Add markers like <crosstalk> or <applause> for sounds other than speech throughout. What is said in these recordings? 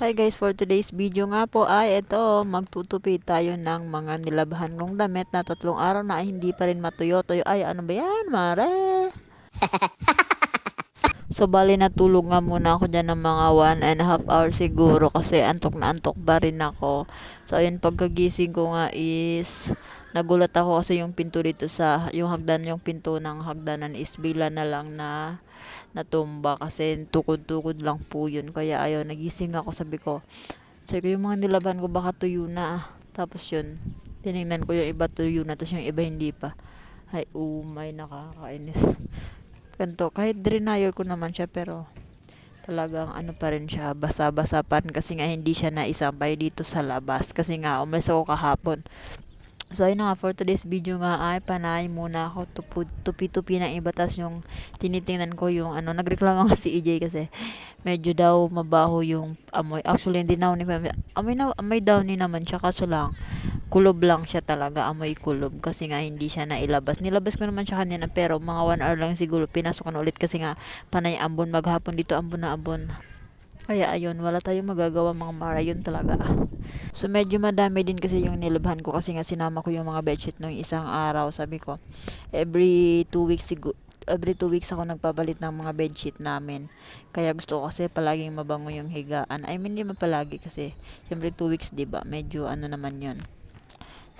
Hi guys, for today's video nga po ay ito, magtutupi tayo ng mga nilabhan kong damit na tatlong araw na ay hindi pa rin matuyo-tuyo. Ay, ano ba yan, mare? <laughs> So, bali natulog nga muna ako dyan ng mga one and a half hour siguro kasi antok na antok ba rin ako. So, ayun, pagkagising ko nga is nagulat ako kasi yung pinto dito sa, yung hagdan, yung pinto ng hagdanan is bila na lang na natumba kasi tukod-tukod lang po yun. Kaya ayaw, nagising ako, sabi ko, sabi ko yung mga nilaban ko baka tuyo na. Tapos yun, tinignan ko yung iba tuyo na, tapos yung iba hindi pa. Ay, umay, nakakainis. Ganto, kahit denial ko naman siya, pero talagang ano pa rin siya, basa-basa pa rin kasi nga hindi siya naisampay dito sa labas. Kasi nga, umalis ako kahapon. So, ayun na nga, for today's video nga ay panay muna ako tupi-tupi ng iba. Tapos yung tinitingnan ko yung ano, nagreklamo nga <laughs> si EJ kasi medyo daw mabaho yung amoy. Actually, hindi na ko. Amoy, na, amoy daw ni naman siya. Kaso lang, kulob lang siya talaga. Amoy kulob. Kasi nga hindi siya nailabas. Nilabas ko naman siya kanina pero mga 1 hour lang siguro. Pinasok ko na ulit kasi nga panay ambon. Maghapon dito ambon na ambon. Kaya ayun, wala tayong magagawa mga mara, yun talaga. So medyo madami din kasi yung nilabhan ko kasi nga sinama ko yung mga bedsheet nung isang araw. Sabi ko, every two weeks siguro, every two weeks ako nagpapalit ng mga bedsheet namin. Kaya gusto ko kasi palaging mabango yung higaan. I mean, hindi palagi kasi, syempre two weeks, di ba Medyo ano naman yun.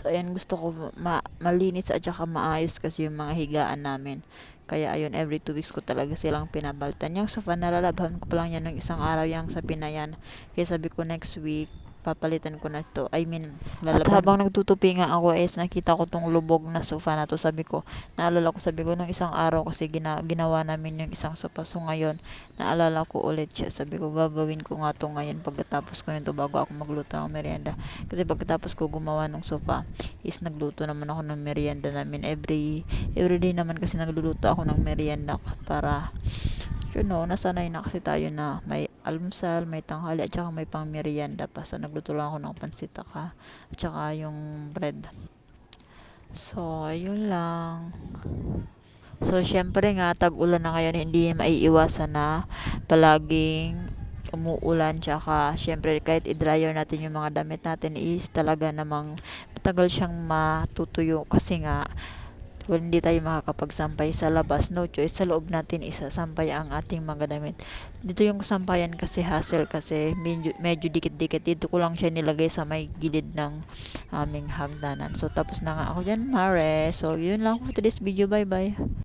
So, ayan, gusto ko ma malinis at saka maayos kasi yung mga higaan namin. Kaya, ayun, every two weeks ko talaga silang pinabalitan. Yung sofa, nalalabhan ko pa lang yan ng isang araw yung sa pinayan. Kaya sabi ko next week, papalitan ko na to. I mean, lalabhan. At habang nagtutupi nga ako is nakita ko tong lubog na sofa na to. Sabi ko, naalala ko sabi ko nung isang araw kasi gina, ginawa namin yung isang sofa. So ngayon, naalala ko ulit siya. Sabi ko, gagawin ko nga to ngayon pagkatapos ko nito bago ako magluto ng merienda. Kasi pagkatapos ko gumawa ng sofa, is nagluto naman ako ng merienda namin. Every, every day naman kasi nagluluto ako ng merienda para you know, nasanay na kasi tayo na may almusal, may tanghali, at saka may pang merienda pa. So, nagluto lang ako ng pansitaka, at saka yung bread. So, ayun lang. So, syempre nga, tag-ulan na ngayon, hindi maiiwasan na palaging umuulan tsaka syempre kahit i-dryer natin yung mga damit natin is talaga namang matagal siyang matutuyo kasi nga kung hindi tayo makakapagsampay sa labas, no choice, sa loob natin isasampay ang ating mga damit. Dito yung sampayan kasi hassle kasi medyo, medyo dikit-dikit. Dito ko lang siya nilagay sa may gilid ng aming hagdanan. So, tapos na nga ako dyan, Mare. So, yun lang for today's video. Bye-bye.